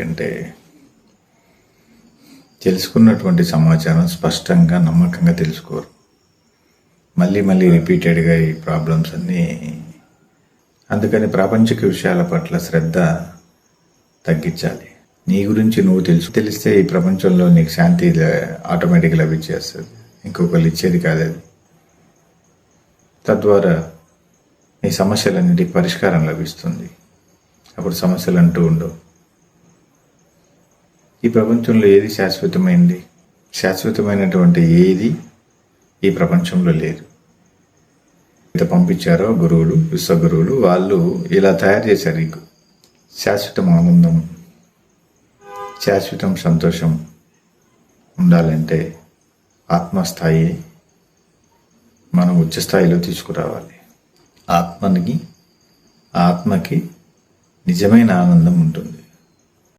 ఏంటంటే తెలుసుకున్నటువంటి సమాచారం స్పష్టంగా నమ్మకంగా తెలుసుకోరు. మళ్ళీ మళ్ళీ రిపీటెడ్గా ఈ ప్రాబ్లమ్స్ అన్నీ అందుకని ప్రాపంచిక విషయాల పట్ల శ్రద్ధ తగ్గించాలి. నీ గురించి నువ్వు తెలుసు తెలిస్తే ఈ ప్రపంచంలో నీకు శాంతి ఆటోమేటిక్గా లభించేస్తుంది ఇంకొకరు ఇచ్చేది కాదు అది తద్వారా నీ సమస్యలన్నిటికి పరిష్కారం లభిస్తుంది. అప్పుడు సమస్యలు అంటూ ఉండవు. ఈ ప్రపంచంలో ఏది శాశ్వతమైంది? శాశ్వతమైనటువంటి ఏది ఈ ప్రపంచంలో లేదు. ఇంత పంపించారో గురువులు విశ్వగురువులు వాళ్ళు ఇలా తయారు చేశారు. ఈ శాశ్వతం ఆనందం శాశ్వతం సంతోషం ఉండాలంటే ఆత్మస్థాయి మనం ఉచ్చస్థాయిలో తీసుకురావాలి. ఆత్మనికి ఆత్మకి నిజమైన ఆనందం ఉంటుంది.